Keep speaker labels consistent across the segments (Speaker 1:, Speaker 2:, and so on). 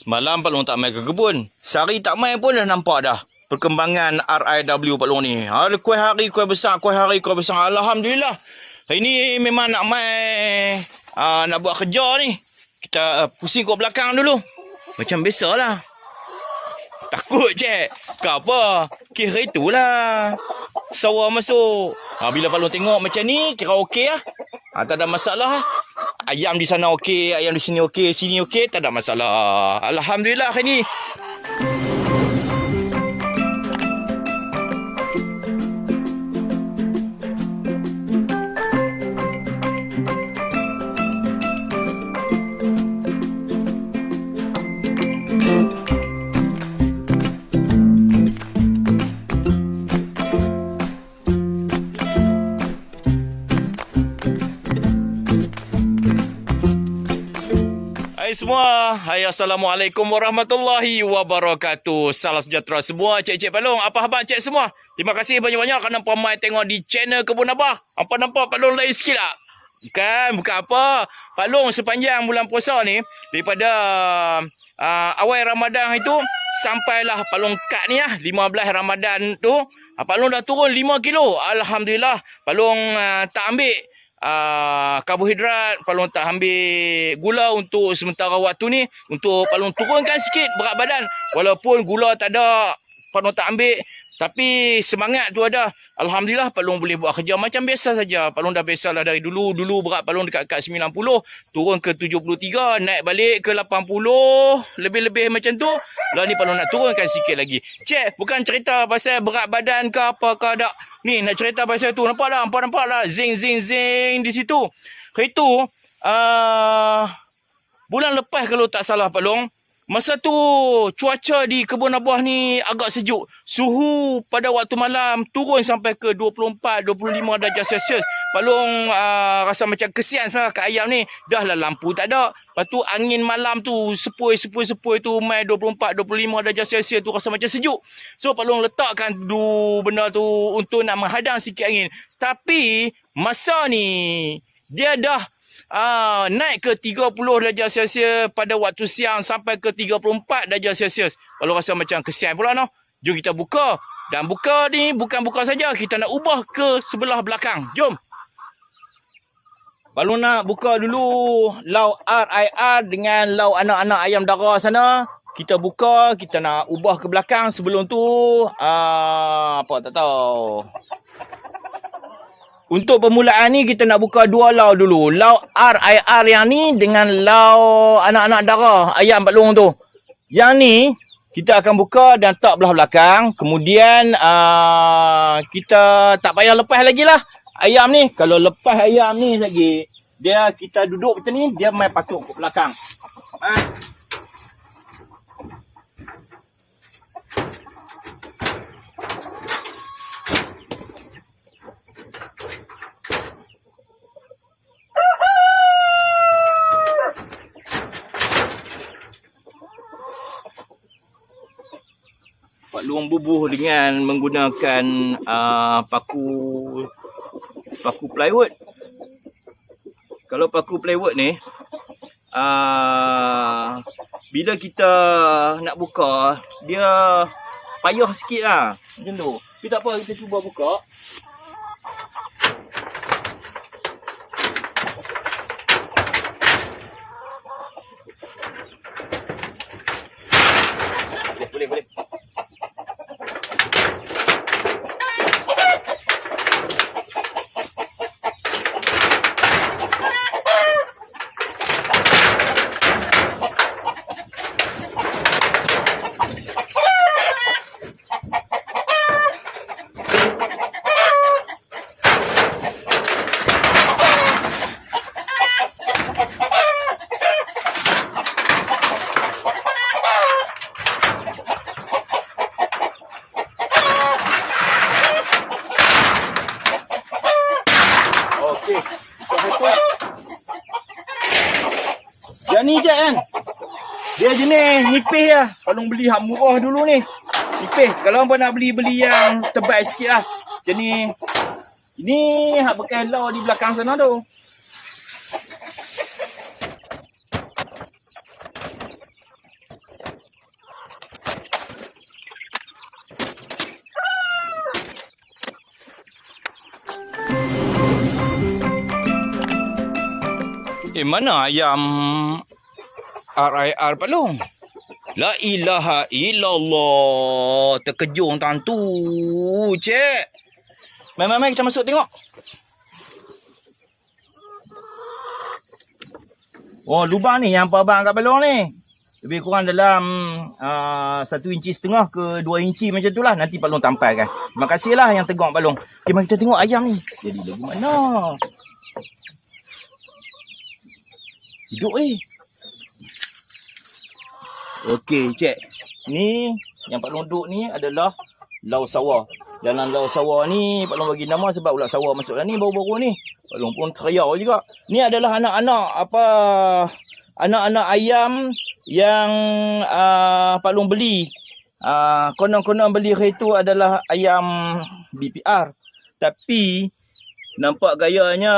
Speaker 1: Semalam Pak Long tak main ke kebun. Sehari tak main pun dah nampak dah. Perkembangan RIW Pak Long ni. Ada kuih hari, kuih besar, kuih hari, kuih besar. Alhamdulillah. Hari ni memang nak main, uh, nak buat kerja ni. Kita uh, pusing kat belakang dulu. Macam biasa lah. Takut cik. Kau apa? Kira itulah. Sawa masuk. Ha, bila Pak Long tengok macam ni, kira okey lah. Ha, tak ada masalah. Ayam di sana okey, ayam di sini okey, sini okey, tak ada masalah. Alhamdulillah hari ni. Hai Assalamualaikum warahmatullahi wabarakatuh. Salam sejahtera semua cik-cik palung. Apa khabar cik semua? Terima kasih banyak-banyak kerana pamai tengok di channel Kebun Abah. Apa nampak Pak Long lain sikit tak? Bukan, bukan apa. Pak Long sepanjang bulan puasa ni daripada uh, awal Ramadan itu sampailah Pak Long kat ni lah 15 Ramadan tu uh, Pak Long dah turun 5 kilo. Alhamdulillah. Pak Long uh, tak ambil uh, karbohidrat, Long tak ambil gula untuk sementara waktu ni untuk Long turunkan sikit berat badan. Walaupun gula tak ada, Long tak ambil tapi semangat tu ada. Alhamdulillah Pak Long boleh buat kerja macam biasa saja. Pak Long dah biasa lah dari dulu. Dulu berat Pak Long dekat kat 90, turun ke 73, naik balik ke 80, lebih-lebih macam tu. Lah ni Pak Long nak turunkan sikit lagi. Cik, bukan cerita pasal berat badan ke apa ke tak. Ni nak cerita pasal tu. Nampak tak? Nampak nampak lah. Zing zing zing di situ. Itu uh, bulan lepas kalau tak salah Pak Long, Masa tu cuaca di kebun abah ni agak sejuk. Suhu pada waktu malam turun sampai ke 24 25 darjah Celsius. Pak Long uh, rasa macam kesian sebenarnya kat ayam ni. Dah lah lampu tak ada. Lepas tu angin malam tu sepoi sepoi sepoi tu mai 24 25 darjah Celsius tu rasa macam sejuk. So Pak Long letakkan dulu benda tu untuk nak menghadang sikit angin. Tapi masa ni dia dah Ah, naik ke 30 darjah Celsius pada waktu siang sampai ke 34 darjah Celsius. Kalau rasa macam kesian pula noh. Jom kita buka. Dan buka ni bukan buka saja, kita nak ubah ke sebelah belakang. Jom. Kalau nak buka dulu lau RIR dengan lau anak-anak ayam dara sana, kita buka, kita nak ubah ke belakang sebelum tu ah, apa tak tahu. Untuk permulaan ni kita nak buka dua lau dulu. Lau RIR yang ni dengan lau anak-anak darah ayam Pak Long tu. Yang ni kita akan buka dan tak belah belakang. Kemudian uh, kita tak payah lepas lagi lah ayam ni. Kalau lepas ayam ni lagi, dia kita duduk macam ni, dia main patuk ke belakang. Ha? Bubuh dengan menggunakan uh, paku paku plywood. Kalau paku plywood ni uh, bila kita nak buka dia payah sikit lah macam tu. Tapi tak apa kita cuba buka. Boleh, boleh, boleh. Okey. Satu. Yang ni je kan. Dia jenis nipis lah. Kalau beli hak murah dulu ni. Nipis. Kalau hangpa nak beli beli yang tebal sikit lah. Ni. Ini hak bekas lau di belakang sana tu. Eh mana ayam RIR palung? La ilaha illallah. Terkejung tantu. Cik. Mai mai mai kita masuk tengok. Oh lubang ni yang apa abang kat balong ni. Lebih kurang dalam uh, satu inci setengah ke dua inci macam tu lah. Nanti balong tampai kan. Terima kasih lah yang tegak balong. Okay, mari kita tengok ayam ni. Jadi lagu mana? Hidup eh. Okey, cek. Ni yang Pak Long duduk ni adalah lau sawah. Dalam lau sawah ni Pak Long bagi nama sebab ulat sawah masuk dalam ni baru-baru ni. Pak Long pun teriau juga. Ni adalah anak-anak apa anak-anak ayam yang uh, Pak Long beli. Uh, konon-konon beli hari tu adalah ayam BPR. Tapi Nampak gayanya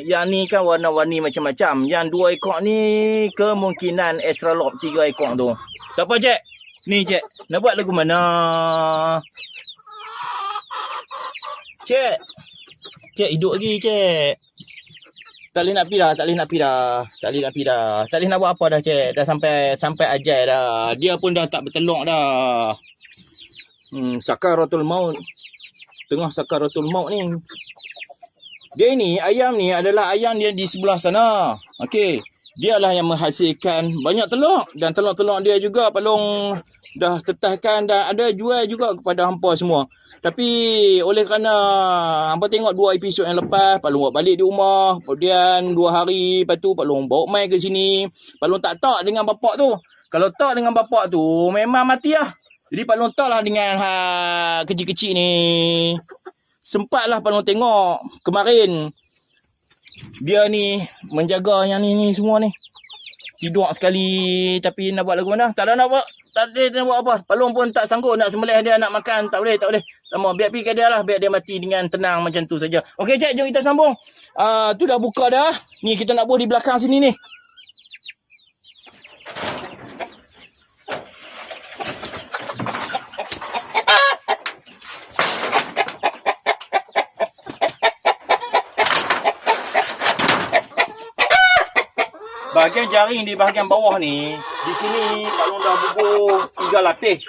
Speaker 1: yang ni kan warna-warni macam-macam. Yang dua ekor ni kemungkinan extra lot tiga ekor tu. Tak apa cik? Ni cik. Buat lagu mana? Cik. Cik hidup lagi cik. Tak boleh nak pergi dah, tak boleh nak pergi dah. Tak boleh nak pergi dah. Tak boleh nak buat apa dah cik. Dah sampai sampai ajal dah. Dia pun dah tak bertelur dah. Hmm, sakaratul maut. Tengah sakaratul maut ni. Dia ni, ayam ni adalah ayam dia di sebelah sana. Okey. Dialah yang menghasilkan banyak telur. Dan telur-telur dia juga palung dah tetahkan dan ada jual juga kepada hampa semua. Tapi oleh kerana hampa tengok dua episod yang lepas, palung buat balik di rumah. Kemudian dua hari lepas tu palung bawa mai ke sini. Palung tak tak dengan bapak tu. Kalau tak dengan bapak tu, memang mati lah. Jadi palung tak lah dengan ha, kecil-kecil ni sempatlah Palung tengok kemarin dia ni menjaga yang ni ni semua ni. Tidur sekali tapi nak buat lagu mana? Tak ada nak buat. Tak ada nak buat apa. Palung pun tak sanggup nak sembelih dia nak makan. Tak boleh, tak boleh. Lama biar pergi ke dia lah. Biar dia mati dengan tenang macam tu saja. Okey cik, jom kita sambung. Uh, tu dah buka dah. Ni kita nak buat di belakang sini ni. Bahagian jaring di bahagian bawah ni, di sini Pak Long dah bubuh tiga lapis.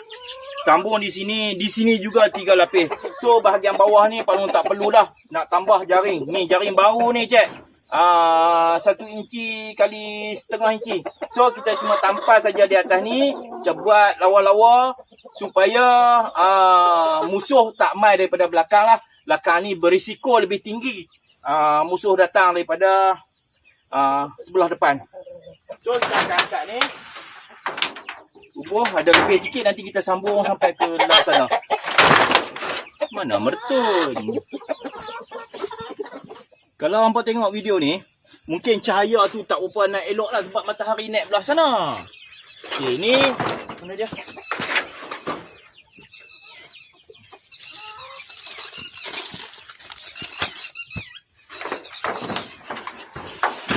Speaker 1: Sambung di sini, di sini juga tiga lapis. So bahagian bawah ni Pak Long tak perlu dah nak tambah jaring. Ni jaring baru ni cik. Ah, satu inci kali setengah inci. So kita cuma tampal saja di atas ni. Kita buat lawa-lawa supaya ah, musuh tak mai daripada belakang lah. Belakang ni berisiko lebih tinggi. Ah, musuh datang daripada uh, sebelah depan. So kita akan angkat ni. Bubuh ada lebih sikit nanti kita sambung sampai ke dalam sana. Mana mertun? Kalau hampa tengok video ni, mungkin cahaya tu tak berapa nak elok lah sebab matahari naik belah sana. Okay, ni mana dia?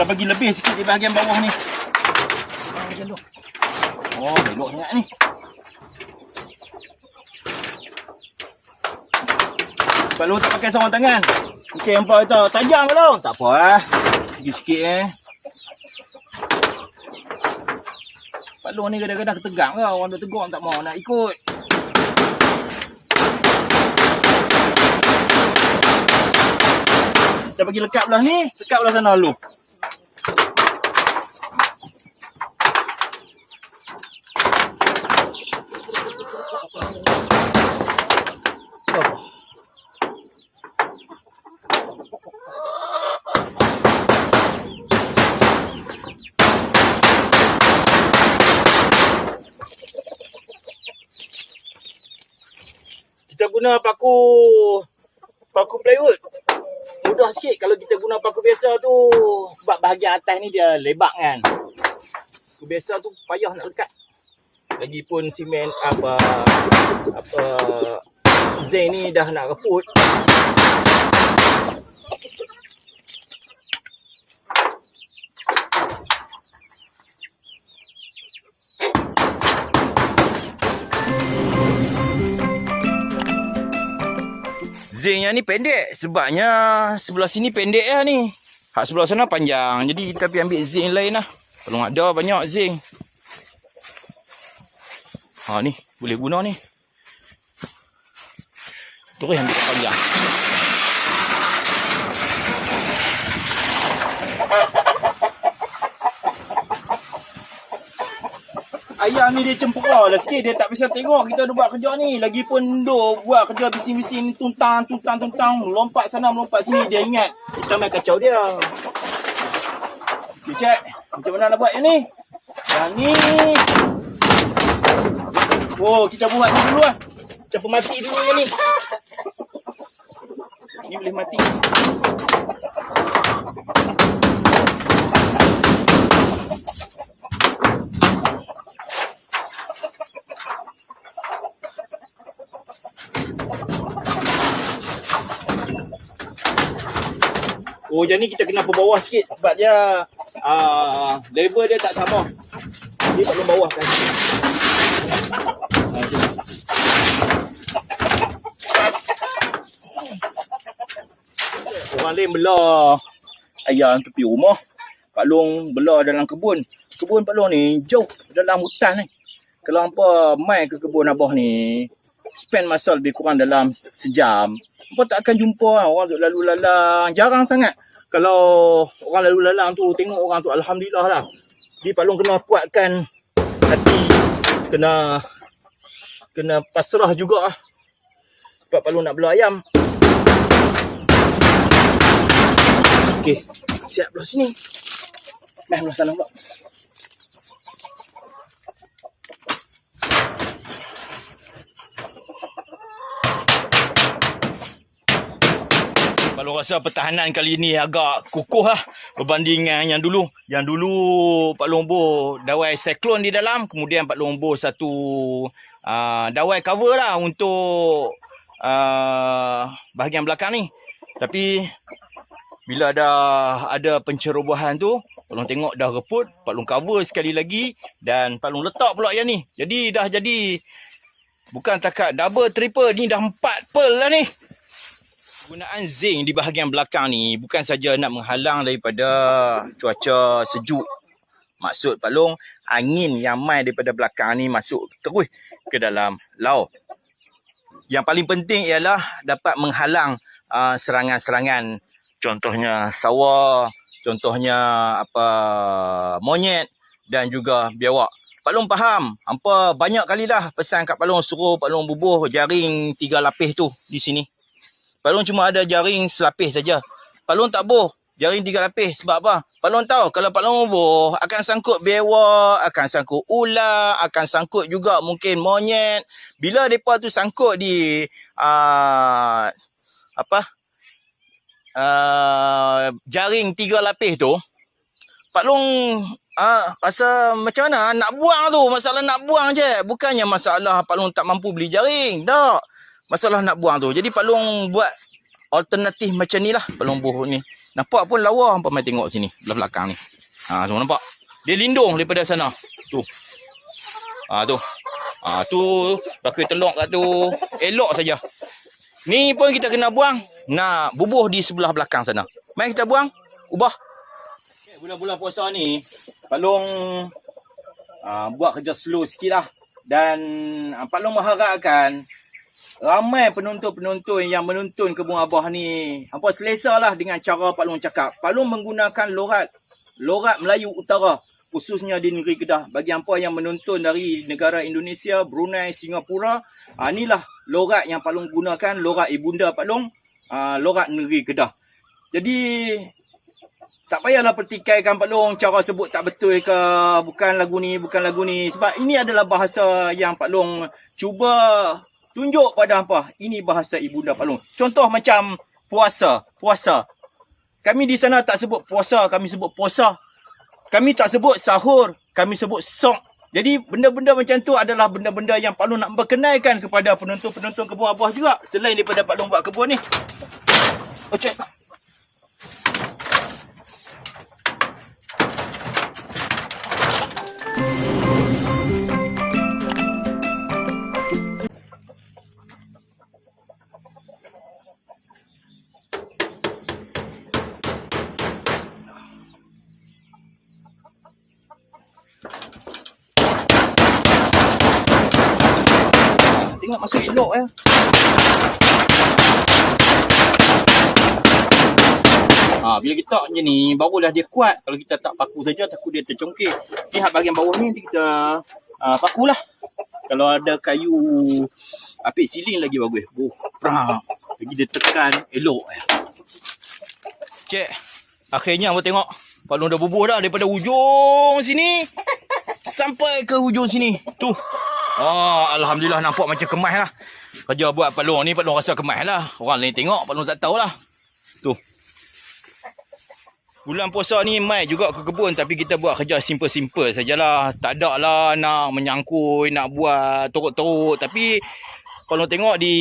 Speaker 1: Kita bagi lebih sikit di bahagian bawah ni. Ah, macam tu. Oh, elok sangat ni. Long tak pakai sarung tangan. Okey, hampa kata tajam Long. Tak apa lah. Sikit-sikit eh. Pak Long ni kadang-kadang ketegang ke. Orang dah tegur tak mau nak ikut. Kita bagi lekat belah ni. Lekat belah sana dulu. Guna paku paku plywood. Mudah sikit kalau kita guna paku biasa tu. Sebab bahagian atas ni dia lebar kan. Paku biasa tu payah nak lekat. Lagipun simen apa apa zinc ni dah nak reput Zinc yang ni pendek sebabnya sebelah sini pendek lah ni. Hak sebelah sana panjang. Jadi kita pergi ambil zinc lain lah. Kalau ada banyak zinc. Ha ni, boleh guna ni. Terus ambil panjang. Ayam ni dia cempera lah sikit. Dia tak bisa tengok kita ada buat kerja ni. Lagipun duk buat kerja bising-bising tuntang, tuntang, tuntang. Lompat sana, melompat sini. Dia ingat kita main kacau dia. Okay, cek. Macam mana nak buat yang ni? Yang ni. Oh, kita buat ni dulu lah. Cepat mati dulu yang ni. Ni boleh mati. Oh, jadi ni kita kena ke bawah sikit sebab dia uh, level dia tak sama. Dia tak bawah kan. Ah. Orang lain belah ayam tepi rumah. Pak Long belah dalam kebun. Kebun Pak Long ni jauh dalam hutan ni. Kalau hampa mai ke kebun abah ni, spend masa lebih kurang dalam sejam. Hampa tak akan jumpa orang duk lalu lalang. Jarang sangat. Kalau orang lalu lalang tu tengok orang tu alhamdulillah lah. Di Pak Long kena kuatkan hati. Kena kena pasrah juga ah. Sebab Pak Long nak belah ayam. Okey, siap belah sini. Mai belah sana pula. Kalau rasa pertahanan kali ni agak kukuh lah berbandingan yang dulu. Yang dulu Pak Lombo dawai siklon di dalam, kemudian Pak Lombo satu uh, dawai cover lah untuk uh, bahagian belakang ni. Tapi bila ada ada pencerobohan tu, Pak Long tengok dah reput, Pak Long cover sekali lagi dan Pak Long letak pula yang ni. Jadi dah jadi bukan takat double triple ni dah empat pearl lah ni. Penggunaan zinc di bahagian belakang ni bukan saja nak menghalang daripada cuaca sejuk. Maksud Pak Long, angin yang mai daripada belakang ni masuk terus ke dalam laut. Yang paling penting ialah dapat menghalang uh, serangan-serangan contohnya sawa, contohnya apa monyet dan juga biawak. Pak Long faham, hampa banyak kali dah pesan kat Pak Long suruh Pak Long bubuh jaring tiga lapis tu di sini. Pak Long cuma ada jaring selapis saja. Pak Long tak boh jaring tiga lapis. Sebab apa? Pak Long tahu kalau Pak Long boh akan sangkut bewa, akan sangkut ular, akan sangkut juga mungkin monyet. Bila depa tu sangkut di uh, apa? Uh, jaring tiga lapis tu, Pak Long uh, rasa macam mana nak buang tu. Masalah nak buang je. Bukannya masalah Pak Long tak mampu beli jaring. Tak masalah nak buang tu. Jadi Pak Long buat alternatif macam ni lah Pak Long buh ni. Nampak pun lawa hampa mai tengok sini belah belakang ni. Ha semua nampak. Dia lindung daripada sana. Tu. Ha tu. Ha tu pakai telok kat tu. Elok saja. Ni pun kita kena buang. Nak bubuh di sebelah belakang sana. Mai kita buang. Ubah. Okay, bulan-bulan puasa ni Pak Long uh, buat kerja slow sikit lah. Dan uh, Pak Long mengharapkan ramai penonton-penonton yang menonton kebun abah ni apa selesa lah dengan cara Pak Long cakap. Pak Long menggunakan lorat lorat Melayu Utara khususnya di negeri Kedah. Bagi apa yang menonton dari negara Indonesia, Brunei, Singapura, ah inilah lorat yang Pak Long gunakan, lorat ibunda Pak Long, ah, lorat negeri Kedah. Jadi tak payahlah pertikaikan Pak Long cara sebut tak betul ke bukan lagu ni bukan lagu ni sebab ini adalah bahasa yang Pak Long cuba tunjuk pada apa ini bahasa ibunda Pak Long. Contoh macam puasa, puasa. Kami di sana tak sebut puasa, kami sebut puasa. Kami tak sebut sahur, kami sebut sok. Jadi benda-benda macam tu adalah benda-benda yang Pak Long nak berkenalkan kepada penonton-penonton kebun abah juga selain daripada Pak Long buat kebun ni. Oh, cek.
Speaker 2: Je ni barulah dia kuat. Kalau kita tak paku saja takut dia tercongkik. Lihat bahagian bawah ni kita uh, pakulah. Kalau ada kayu apik siling lagi bagus. Oh, prang. Lagi dia tekan elok ya.
Speaker 1: Cik, akhirnya abang tengok Pak Long dah bubuh dah daripada hujung sini sampai ke hujung sini. Tu. Oh, alhamdulillah nampak macam kemas lah. Kerja buat Pak Long ni Pak Long rasa kemas lah. Orang lain tengok Pak Long tak tahulah. Tu. Bulan puasa ni mai juga ke kebun tapi kita buat kerja simple-simple sajalah. Tak ada lah nak menyangkui, nak buat teruk-teruk tapi Long tengok di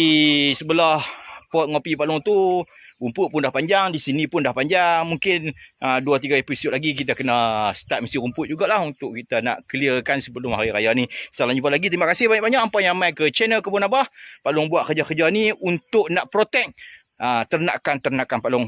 Speaker 1: sebelah pot ngopi Pak Long tu rumput pun dah panjang, di sini pun dah panjang. Mungkin uh, 2-3 episod lagi kita kena start misi rumput jugalah untuk kita nak clearkan sebelum hari raya ni. Salam jumpa lagi. Terima kasih banyak-banyak apa yang mai ke channel Kebun Abah. Pak Long buat kerja-kerja ni untuk nak protect uh, ternakan-ternakan Pak Long.